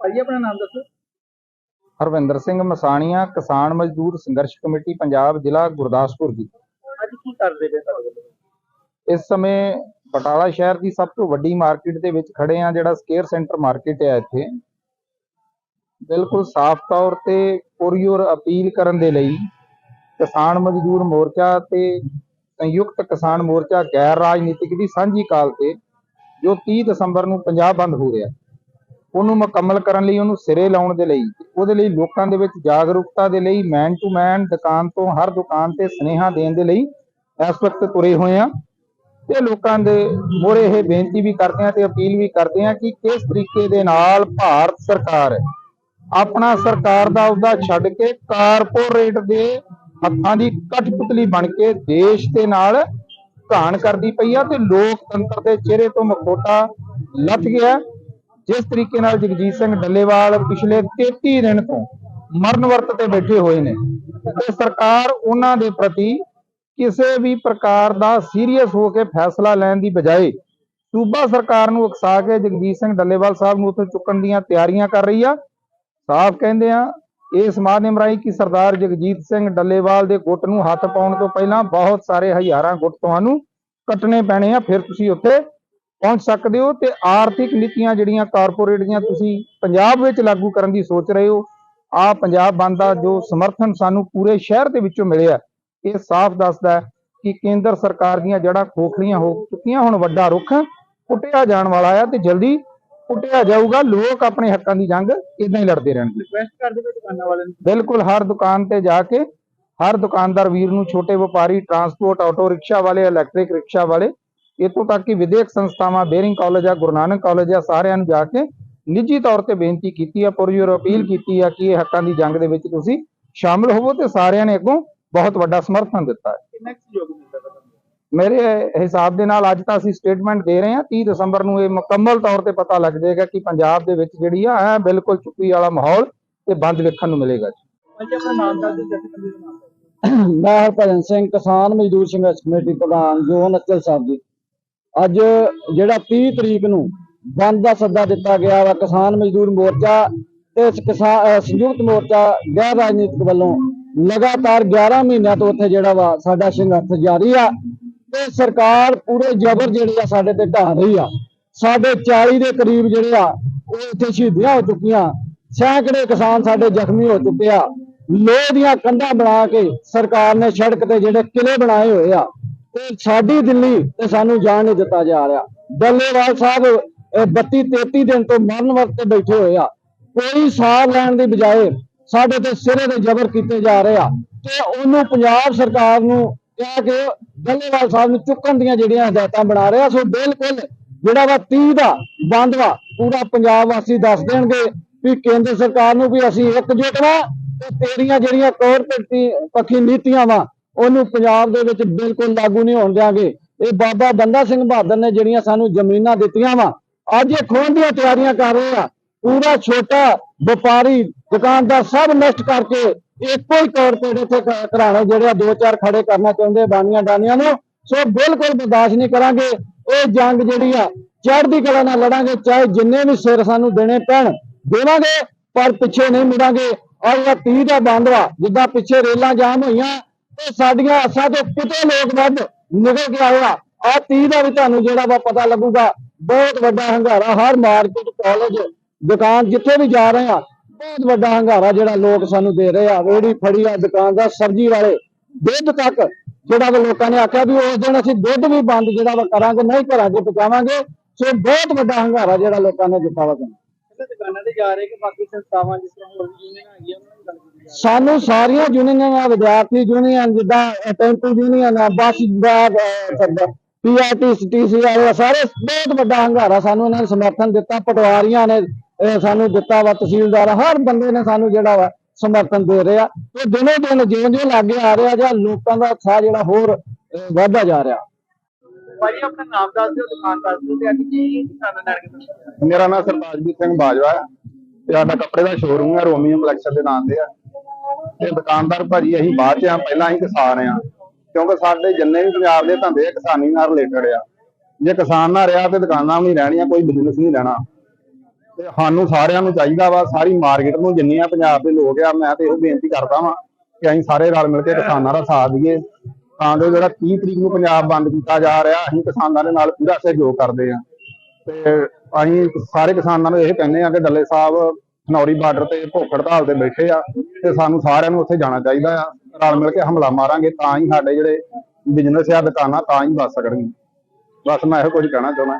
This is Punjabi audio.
ਭਾਜੀ ਆਪਣਾ ਨਾਮ ਦੱਸੋ। ਹਰਵਿੰਦਰ ਸਿੰਘ ਮਸਾਣੀਆਂ ਕਿਸਾਨ ਮਜ਼ਦੂਰ ਸੰਘਰਸ਼ ਕਮੇਟੀ ਪੰਜਾਬ ਜ਼ਿਲ੍ਹਾ ਗੁਰਦਾਸਪੁਰ ਜੀ ਅੱਜ ਕੀ ਕਰਦੇ ਪਏ ਸਰ ਇਸ ਸਮੇਂ ਬਟਾਲਾ ਸ਼ਹਿਰ ਦੀ ਸਭ ਤੋਂ ਵੱਡੀ ਮਾਰਕੀਟ ਦੇ ਵਿੱਚ ਖੜੇ ਆ ਜਿਹੜਾ ਸਕੇਅਰ ਸੈਂਟਰ ਮਾਰਕੀਟ ਹੈ ਇੱਥੇ। ਬਿਲਕੁਲ ਸਾਫ਼ ਤੌਰ ਤੇ ਪੁਰਯੋਰ ਅਪੀਲ ਕਰਨ ਦੇ ਲਈ ਕਿਸਾਨ ਮਜ਼ਦੂਰ ਮੋਰਚਾ ਤੇ ਸੰਯੁਕਤ ਕਿਸਾਨ ਮੋਰਚਾ ਗੈਰ ਰਾਜਨੀਤਿਕ ਦੀ ਸਾਂਝੀ ਕਾਲ ਤੇ ਜੋ 30 ਦਸੰਬਰ ਨੂੰ ਪੰਜਾਬ ਬੰਦ ਹੋ ਰਿਹਾ। ਉਹਨੂੰ ਮੁਕੰਮਲ ਕਰਨ ਲਈ ਉਹਨੂੰ ਸਿਰੇ ਲਾਉਣ ਦੇ ਲਈ, ਉਹਦੇ ਲਈ ਲੋਕਾਂ ਦੇ ਵਿੱਚ ਜਾਗਰੂਕਤਾ ਦੇ ਲਈ ਮੈਨ ਟੂ ਮੈਨ ਦੁਕਾਨ ਤੋਂ ਹਰ ਦੁਕਾਨ ਤੇ ਸਨੇਹਾ ਦੇਣ ਦੇ ਲਈ ਇਸ ਵਕਤ ਤੁਰੇ ਹੋਏ ਆ ਤੇ ਲੋਕਾਂ ਦੇ ਮੋਰੇ ਇਹ ਬੇਨਤੀ ਵੀ ਕਰਦੇ ਆ ਤੇ ਅਪੀਲ ਵੀ ਕਰਦੇ ਆ ਕਿ ਕਿਸ ਤਰੀਕੇ ਦੇ ਨਾਲ ਭਾਰਤ ਸਰਕਾਰ ਆਪਣਾ ਸਰਕਾਰ ਦਾ ਅਹੁਦਾ ਛੱਡ ਕੇ ਕਾਰਪੋਰੇਟ ਦੇ ਹੱਥਾਂ ਦੀ ਕਠਪੁਤਲੀ ਬਣ ਕੇ ਦੇਸ਼ ਦੇ ਨਾਲ ਘਾਣ ਕਰਦੀ ਪਈ ਆ ਤੇ ਲੋਕਤੰਤਰ ਦੇ ਚਿਹਰੇ ਤੋਂ ਮਖੋਟਾ ਲੱਥ ਗਿਆ। ਜਿਸ ਤਰੀਕੇ ਨਾਲ ਜਗਜੀਤ ਸਿੰਘ ਡੱਲੇਵਾਲ ਪਿਛਲੇ 33 ਦਿਨ ਤੋਂ ਮਰਨ ਵਰਤ ਤੇ ਬੈਠੇ ਹੋਏ ਨੇ ਤੇ ਸਰਕਾਰ ਉਹਨਾਂ ਦੇ ਪ੍ਰਤੀ ਕਿਸੇ ਵੀ ਪ੍ਰਕਾਰ ਦਾ ਸੀਰੀਅਸ ਹੋ ਕੇ ਫੈਸਲਾ ਲੈਣ ਦੀ ਬਜਾਏ ਸੂਬਾ ਸਰਕਾਰ ਨੂੰ ਉਕਸਾ ਕੇ ਜਗਜੀਤ ਸਿੰਘ ਡੱਲੇਵਾਲ ਸਾਹਿਬ ਨੂੰ ਉੱਥੋਂ ਚੁੱਕਣ ਦੀਆਂ ਤਿਆਰੀਆਂ ਕਰ ਰਹੀ ਆ। ਸਾਫ਼ ਕਹਿੰਦੇ ਆ, ਇਸ ਮਾਧਿਅਮ ਰਾਹੀਂ ਕਿ ਸਰਦਾਰ ਜਗਜੀਤ ਸਿੰਘ ਡੱਲੇਵਾਲ ਦੇ ਗੁੱਟ ਨੂੰ ਹੱਥ ਪਾਉਣ ਤੋਂ ਪਹਿਲਾਂ ਬਹੁਤ ਸਾਰੇ ਹਜ਼ਾਰਾਂ ਗੁੱਟ ਤੁਹਾਨੂੰ ਕੱਟਣੇ ਪੈਣੇ ਆ, ਫਿਰ ਤੁਸੀਂ ਉੱਥੇ ਪਹੁੰਚ ਸਕਦੇ ਹੋ ਤੇ ਆਰਥਿਕ ਨੀਤੀਆਂ ਜਿਹੜੀਆਂ ਕਾਰਪੋਰੇਟ ਦੀਆਂ ਤੁਸੀਂ ਪੰਜਾਬ ਵਿੱਚ ਲਾਗੂ ਕਰਨ ਦੀ ਸੋਚ ਰਹੇ ਹੋ ਆ ਪੰਜਾਬ ਬੰਦ ਦਾ ਜੋ ਸਮਰਥਨ ਸਾਨੂੰ ਪੂਰੇ ਸ਼ਹਿਰ ਦੇ ਵਿੱਚੋਂ ਮਿਲਿਆ ਇਹ ਸਾਫ਼ ਦੱਸਦਾ ਹੈ ਕਿ ਕੇਂਦਰ ਸਰਕਾਰ ਦੀਆਂ ਜੜ੍ਹਾਂ ਖੋਖਲੀਆਂ ਹੋ ਚੁੱਕੀਆਂ ਹੁਣ ਵੱਡਾ ਰੁੱਖ ਪੁੱਟਿਆ ਜਾਣ ਵਾਲਾ ਆ ਤੇ ਜਲਦੀ ਪੁੱਟਿਆ ਜਾਊਗਾ ਲੋਕ ਆਪਣੇ ਹੱਕਾਂ ਦੀ ਜੰਗ ਇਦਾਂ ਹੀ ਲੜਦੇ ਰਹਿਣਗੇ। ਰਿਕਵੈਸਟ ਕਰਦੇ ਪਏ ਦੁਕਾਨਾਂ ਵਾਲਿਆਂ ਨੂੰ? ਬਿਲਕੁਲ ਹਰ ਦੁਕਾਨ ਤੇ ਜਾ ਕੇ ਹਰ ਦੁਕਾਨਦਾਰ ਵੀਰ ਨੂੰ ਛੋਟੇ ਵਪਾਰੀ ਟਰਾਂਸਪੋਰਟ ਆਟੋ ਰਿਕਸ਼ਾ ਵਾਲੇ ਇਲੈਕਟ੍ਰਿਕ ਰਿਕਸ਼ਾ ਵਾਲੇ ਇੱਥੋਂ ਤੱਕ ਕਿ ਵਿਦਿਅਕ ਸੰਸਥਾਵਾਂ ਬੇਰਿੰਗ ਕਾਲਜ ਆ ਗੁਰੂ ਨਾਨਕ ਕਾਲਜ ਆ ਸਾਰਿਆਂ ਨੂੰ ਜਾ ਕੇ ਨਿੱਜੀ ਤੌਰ ਤੇ ਬੇਨਤੀ ਕੀਤੀ ਆ ਪੁਰਜੋਰ ਅਪੀਲ ਕੀਤੀ ਆ ਕਿ ਇਹ ਹੱਕਾਂ ਦੀ ਜੰਗ ਦੇ ਵਿੱਚ ਤੁਸੀਂ ਸ਼ਾਮਲ ਹੋਵੋ ਤੇ ਸਾਰਿਆਂ ਨੇ ਅੱਗੋਂ ਬਹੁਤ ਵੱਡਾ ਸਮਰਥਨ ਦਿੱਤਾ ਹੈ। ਮੇਰੇ ਹਿਸਾਬ ਦੇ ਨਾਲ ਅੱਜ ਤਾਂ ਅਸੀਂ ਸਟੇਟਮੈਂਟ ਦੇ ਰਹੇ ਹਾਂ 30 ਦਸੰਬਰ ਨੂੰ ਇਹ ਮੁਕੰਮਲ ਤੌਰ ਤੇ ਪਤਾ ਲੱਗ ਜਾਏਗਾ ਕਿ ਪੰਜਾਬ ਦੇ ਵਿੱਚ ਜਿਹੜੀ ਆ ਐ ਬਿਲਕੁਲ ਚੁੱਪੀ ਵਾਲਾ ਮਾਹੌਲ ਤੇ ਬੰਦ ਵੇਖਣ ਨੂੰ ਮਿਲੇਗਾ ਜੀ। ਮੈਂ ਹਰਭਜਨ ਸਿੰਘ ਕਿਸਾਨ ਮਜ਼ਦੂਰ ਸੰਘਰਸ਼ ਕਮੇਟੀ ਪ੍ਰਧਾਨ ਜੋਨ ਅਚਲ ਸਾਹਿਬ ਜੀ। ਅੱਜ ਜਿਹੜਾ 30 ਤਰੀਕ ਨੂੰ ਬੰਦ ਦਾ ਸੱਦਾ ਦਿੱਤਾ ਗਿਆ ਵਾ ਕਿਸਾਨ ਮਜ਼ਦੂਰ ਮੋਰਚਾ ਤੇ ਕਿਸਾਨ ਸੰਯੁਕਤ ਮੋਰਚਾ ਗੈਰ ਰਾਜਨੀਤਿਕ ਵੱਲੋਂ ਲਗਾਤਾਰ 11 ਮਹੀਨਿਆਂ ਤੋਂ ਉੱਥੇ ਜਿਹੜਾ ਵਾ ਸਾਡਾ ਸੰਘਰਸ਼ ਜਾਰੀ ਆ ਤੇ ਸਰਕਾਰ ਪੂਰੇ ਜ਼ਬਰ ਜਿਹੜੇ ਆ ਸਾਡੇ ਤੇ ਢਾਹ ਰਹੀ ਆ। ਸਾਡੇ 40 ਦੇ ਕਰੀਬ ਜਿਹੜੇ ਆ, ਉਹ ਇੱਥੇ ਸ਼ਹੀਦੀਆਂ ਹੋ ਚੁੱਕੀਆਂ। ਸੈਂਕੜੇ ਕਿਸਾਨ ਸਾਡੇ ਜ਼ਖਮੀ ਹੋ ਚੁੱਕੇ ਆ। ਲੋਹ ਦੀਆਂ ਕੰਧਾਂ ਬਣਾ ਕੇ ਸਰਕਾਰ ਨੇ ਸੜਕ ਤੇ ਜਿਹੜੇ ਕਿਲੇ ਬਣਾਏ ਹੋਏ ਆ ਤੇ ਸਾਡੀ ਦਿੱਲੀ ਤੇ ਸਾਨੂੰ ਜਾਣ ਨਹੀਂ ਦਿੱਤਾ ਜਾ ਰਿਹਾ। ਡੱਲੇਵਾਲ ਸਾਹਿਬ, ਇਹ 32 33 ਦਿਨ ਤੋਂ ਮਰਨ ਵਰਤ ਬੈਠੇ ਹੋਏ ਆ। ਕੋਈ ਸਾਰ ਲੈਣ ਦੀ ਬਜਾਏ ਸਾਡੇ ਤੇ ਸਿਰੇ ਦੇ ਜ਼ਬਰ ਕੀਤੇ ਜਾ ਰਹੇ ਆ ਤੇ ਉਹਨੂੰ ਪੰਜਾਬ ਸਰਕਾਰ ਨੂੰ ਕਿਹਾ ਕਿ ਡੱਲੇਵਾਲ ਸਾਹਿਬ ਨੂੰ ਚੁੱਕਣ ਦੀਆਂ ਜਿਹੜੀਆਂ ਹਦਾਇਤਾਂ ਬਣਾ ਰਿਹਾ ਸੋ ਬਿਲਕੁਲ ਜਿਹੜਾ ਵਾ 30 ਦਾ ਬੰਦ ਵਾ, ਪੂਰਾ ਪੰਜਾਬ ਵਾਸੀ ਦੱਸ ਦੇਣਗੇ ਵੀ ਕੇਂਦਰ ਸਰਕਾਰ ਨੂੰ ਵੀ ਅਸੀਂ ਇਕਜੁੱਟ ਵਾਂ ਤੇ ਤੇਰੀਆਂ ਜਿਹੜੀਆਂ ਕੋਰਪੋਰੇਟੀ ਪੱਖੀ ਨੀਤੀਆਂ ਵਾ ਉਹਨੂੰ ਪੰਜਾਬ ਦੇ ਵਿੱਚ ਬਿਲਕੁਲ ਲਾਗੂ ਨਹੀਂ ਹੋਣ ਦਿਆਂਗੇ। ਇਹ ਬਾਬਾ ਬੰਦਾ ਸਿੰਘ ਬਹਾਦਰ ਨੇ ਜਿਹੜੀਆਂ ਸਾਨੂੰ ਜ਼ਮੀਨਾਂ ਦਿੱਤੀਆਂ ਵਾ, ਅੱਜ ਇਹ ਖੋਣ ਦੀਆਂ ਤਿਆਰੀਆਂ ਕਰ ਰਹੇ ਆ। ਪੂਰਾ ਛੋਟਾ ਵਪਾਰੀ ਦੁਕਾਨਦਾਰ ਸਭ ਨਸ਼ਟ ਕਰਕੇ ਇੱਕੋ ਹੀ ਕਾਰਪੋਰੇਟ ਇੱਥੇ ਘਰਾਣੇ ਜਿਹੜੇ ਆ ਦੋ ਚਾਰ ਖੜੇ ਕਰਨਾ ਚਾਹੁੰਦੇ ਬਾਨੀਆਂ ਡਾਨੀਆਂ ਨੂੰ। ਸੋ ਬਿਲਕੁਲ ਬਰਦਾਸ਼ਤ ਨਹੀਂ ਕਰਾਂਗੇ। ਇਹ ਜੰਗ ਜਿਹੜੀ ਆ, ਚੜ੍ਹਦੀ ਕਲਾ ਨਾਲ ਲੜਾਂਗੇ, ਚਾਹੇ ਜਿੰਨੇ ਵੀ ਸਿਰ ਸਾਨੂੰ ਦੇਣੇ ਪੈਣ, ਦੇਵਾਂਗੇ, ਪਰ ਪਿੱਛੇ ਨਹੀਂ ਮੁੜਾਂਗੇ। ਔਰ ਇਹ 30 ਦਾ ਬੰਦ ਵਾ ਜਿੱਦਾਂ ਪਿੱਛੇ ਰੇਲਾਂ ਜਾਮ ਹੋਈਆਂ ਤੇ ਸਾਡੀਆਂ ਅਸਾਂ ਤੋਂ ਕਿਤੇ ਲੋਕ ਵੱਧ ਨਿਕਲ ਕੇ ਆਏ ਆ। 30 ਦਾ ਵੀ ਤੁਹਾਨੂੰ ਜਿਹੜਾ ਵਾ ਪਤਾ ਲੱਗੂਗਾ, ਬਹੁਤ ਵੱਡਾ ਹੰਗਾਰਾ ਹਰ ਮਾਰਕੀਟ ਕਾਲਜ ਦੁਕਾਨ ਜਿੱਥੇ ਵੀ ਜਾ ਰਹੇ ਆ, ਬਹੁਤ ਵੱਡਾ ਹੰਗਾਰਾ ਜਿਹੜਾ ਲੋਕ ਸਾਨੂੰ ਦੇ ਰਹੇ ਆ। ਰੇੜੀ ਫੜੀ ਆ ਦੁਕਾਨਦਾਰ, ਸਬਜ਼ੀ ਵਾਲੇ, ਦੁੱਧ ਤੱਕ ਜਿਹੜਾ ਵਾ ਲੋਕਾਂ ਨੇ ਆਖਿਆ ਵੀ ਉਸ ਦਿਨ ਅਸੀਂ ਦੁੱਧ ਵੀ ਬੰਦ ਜਿਹੜਾ ਵਾ ਕਰਾਂਗੇ, ਨਹੀਂ ਘਰਾਂ 'ਚ ਪਹੁੰਚਾਵਾਂਗੇ ਸੋ ਬਹੁਤ ਵੱਡਾ ਹੰਗਾਰਾ ਜਿਹੜਾ ਲੋਕਾਂ ਨੇ ਦਿੱਤਾ ਵਾ ਸਾਨੂੰ। ਦੁਕਾਨਾਂ ਤੇ ਜਾ ਰਹੇ ਕਿ ਬਾਕੀ ਸੰਸਥਾਵਾਂ ਜਿਸ ਤਰ੍ਹਾਂ ਹੋਰ ਵੀ ਯੂਨੀਅਨ ਹੈਗੀਆਂ, ਉਹਨਾਂ ਨਾਲ ਸਾਨੂੰ ਸਾਰੀਆਂ ਯੂਨੀਅਨਾਂ ਵਿਦਿਆਰਥੀ ਯੂਨੀਅਨ ਜਿੱਦਾਂ ਟੈਂਪੂ ਯੂਨੀਅਨ ਆ ਬੱਸ ਦਾ ਪੀਆਰਟੀ ਟੀਸੀ ਵਾਲੇ ਆ, ਸਾਰੇ ਬਹੁਤ ਵੱਡਾ ਹੰਗਾਰਾ ਸਾਨੂੰ ਇਹਨਾਂ ਨੇ ਸਮਰਥਨ ਦਿੱਤਾ ਪਟਵਾਰੀਆਂ ਨੇ ਇਹ ਸਾਨੂੰ ਦਿੱਤਾ ਵਾ ਤਹਿਸੀਲਦਾਰ ਹਰ ਬੰਦੇ ਨੇ ਸਾਨੂੰ ਜਿਹੜਾ ਵਾ ਸਮਰਥਨ ਦੇ ਰਿਹਾ ਤੇ ਦਿਨੋ ਦਿਨ ਜਿਉਂ ਜਿਉਂ ਲਾਗੇ ਆ ਰਿਹਾ ਜਾਂ ਲੋਕਾਂ ਦਾ ਉਤਸ਼ਾਹ ਜਿਹੜਾ ਹੋਰ ਵੱਧਦਾ ਜਾ ਰਿਹਾ। ਭਾਜੀ ਆਪਣਾ ਨਾਮ ਦੱਸ ਦਿਓ ਦੁਕਾਨ ਦੱਸ ਦਿਓ ਤੇ ਅੱਜ ਕੀ ਦੁਕਾਨਾਂ ਨਾਲ ਕੇ ਮੇਰਾ ਨਾਮ ਸਰਤਾਜਵੀਰ ਸਿੰਘ ਬਾਜਵਾ ਹੈ ਤੇ ਸਾਡਾ ਕੱਪੜੇ ਦਾ ਸ਼ੋਰੂਮ ਹੈ ਰੋਮੀਓ ਕਲੈਕਸ਼ਨ ਦੇ ਨਾਮ ਤੇ ਆ। ਤੇ ਦੁਕਾਨਦਾਰ ਭਾਜੀ, ਅਸੀਂ ਬਾਅਦ ਚ ਆ, ਪਹਿਲਾਂ ਅਸੀਂ ਕਿਸਾਨ ਆ। ਕਿਉਂਕਿ ਸਾਡੇ ਜਿੰਨੇ ਵੀ ਪੰਜਾਬ ਦੇ ਧੰਦੇ ਆ, ਕਿਸਾਨੀ ਨਾਲ ਰਿਲੇਟਡ ਆ। ਜੇ ਕਿਸਾਨ ਨਾ ਰਿਹਾ ਤੇ ਦੁਕਾਨਾਂ ਵੀ ਰਹਿਣੀਆਂ, ਕੋਈ ਬਿਜ਼ਨਸ ਨਹੀਂ ਰਹਿਣਾ। ਤੇ ਸਾਨੂੰ ਸਾਰਿਆਂ ਨੂੰ ਚਾਹੀਦਾ ਵਾ, ਸਾਰੀ ਮਾਰਕੀਟ ਨੂੰ ਜਿੰਨੀਆਂ ਪੰਜਾਬ ਦੇ ਲੋਕ ਆ, ਮੈਂ ਤੇ ਇਹੋ ਬੇਨਤੀ ਕਰਦਾ ਵਾਂ ਕਿ ਅਸੀਂ ਸਾਰੇ ਰਲ ਮਿਲ ਕੇ ਕਿਸਾਨਾਂ ਦਾ ਸਾਥ ਦਈਏ। ਤਾਂ ਜੋ ਜਿਹੜਾ 30 ਤਰੀਕ ਨੂੰ ਪੰਜਾਬ ਬੰਦ ਕੀਤਾ ਜਾ ਰਿਹਾ, ਅਸੀਂ ਕਿਸਾਨਾਂ ਦੇ ਨਾਲ ਪੂਰਾ ਸਹਿਯੋਗ ਕਰਦੇ ਆ। ਤੇ ਅਸੀਂ ਸਾਰੇ ਕਿਸਾਨਾਂ ਨੂੰ ਇਹ ਕਹਿੰਦੇ ਆ ਕਿ ਡੱਲੇ ਸਾਹਿਬ ਖਨੌਰੀ ਬਾਰਡਰ ਤੇ ਭੁੱਖ ਹੜਤਾਲ ਤੇ ਬੈਠੇ ਆ ਤੇ ਸਾਨੂੰ ਸਾਰਿਆਂ ਨੂੰ ਉੱਥੇ ਜਾਣਾ ਚਾਹੀਦਾ ਆ। ਰਲ ਮਿਲ ਕੇ ਹਮਲਾ ਮਾਰਾਂਗੇ ਤਾਂ ਹੀ ਸਾਡੇ ਜਿਹੜੇ ਬਿਜ਼ਨਸ ਆ, ਦੁਕਾਨਾਂ ਤਾਂ ਹੀ ਬਚ ਸਕਣਗੇ ਬਸ ਮੈਂ ਇਹੋ ਕੁਝ ਕਹਿਣਾ ਚਾਹੁੰਦਾ।